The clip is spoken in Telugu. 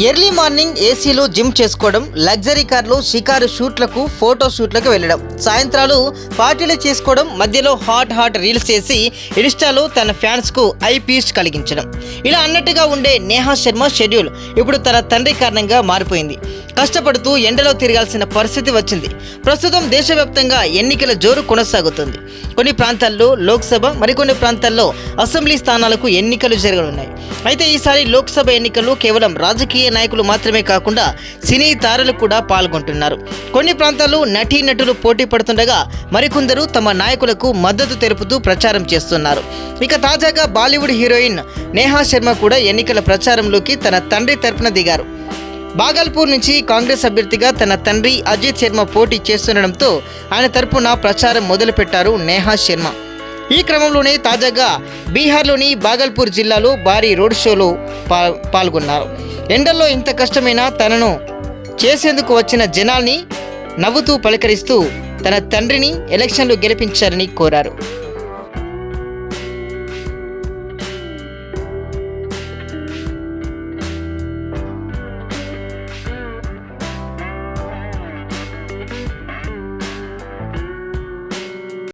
ఎర్లీ మార్నింగ్ ఏసీలో జిమ్ చేసుకోవడం లగ్జరీ కార్లో షికారు షూట్లకు ఫోటో షూట్లకు వెళ్ళడం. సాయంత్రాలు పార్టీలు చేసుకోవడం మధ్యలో హాట్ హాట్ రీల్స్ చేసి ఇన్స్టాలో తన ఫ్యాన్స్కు ఐ పీస్ కలిగించడం. ఇలా అన్నట్టుగా ఉండే నేహా శర్మ షెడ్యూల్ ఇప్పుడు తన తండ్రి కారణంగా మారిపోయింది. కష్టపడుతూ ఎండలో తిరగాల్సిన పరిస్థితి వచ్చింది. ప్రస్తుతం దేశవ్యాప్తంగా ఎన్నికల జోరు కొనసాగుతుంది. కొన్ని ప్రాంతాల్లో లోక్సభ మరికొన్ని ప్రాంతాల్లో అసెంబ్లీ స్థానాలకు ఎన్నికలు జరగనున్నాయి. అయితే ఈసారి లోక్సభ ఎన్నికల్లో కేవలం రాజకీయ నాయకులు మాత్రమే కాకుండా సినీ తారలు కూడా పాల్గొంటున్నారు. కొన్ని ప్రాంతాల్లో నటీనటులు పోటీ పడుతుండగా మరికొందరు తమ నాయకులకు మద్దతు తెలుపుతూ ప్రచారం చేస్తున్నారు. ఇక తాజాగా బాలీవుడ్ హీరోయిన్ నేహా శర్మ కూడా ఎన్నికల ప్రచారంలోకి తన తండ్రి తరపున దిగారు. బాగల్పూర్ నుంచి కాంగ్రెస్ అభ్యర్థిగా తన తండ్రి అజిత్ శర్మ పోటీ చేస్తుండడంతో ఆయన తరపున ప్రచారం మొదలుపెట్టారు నేహా శర్మ. ఈ క్రమంలోనే తాజాగా బీహార్లోని బాగల్పూర్ జిల్లాలో భారీ రోడ్ షోలో పా పాల్గొన్నారు. ఎండల్లో ఇంత కష్టమైనా తనను చేసేందుకు వచ్చిన జనాల్ని నవ్వుతూ పలకరిస్తూ తన తండ్రిని ఎలక్షన్లు గెలిపించారని కోరారు.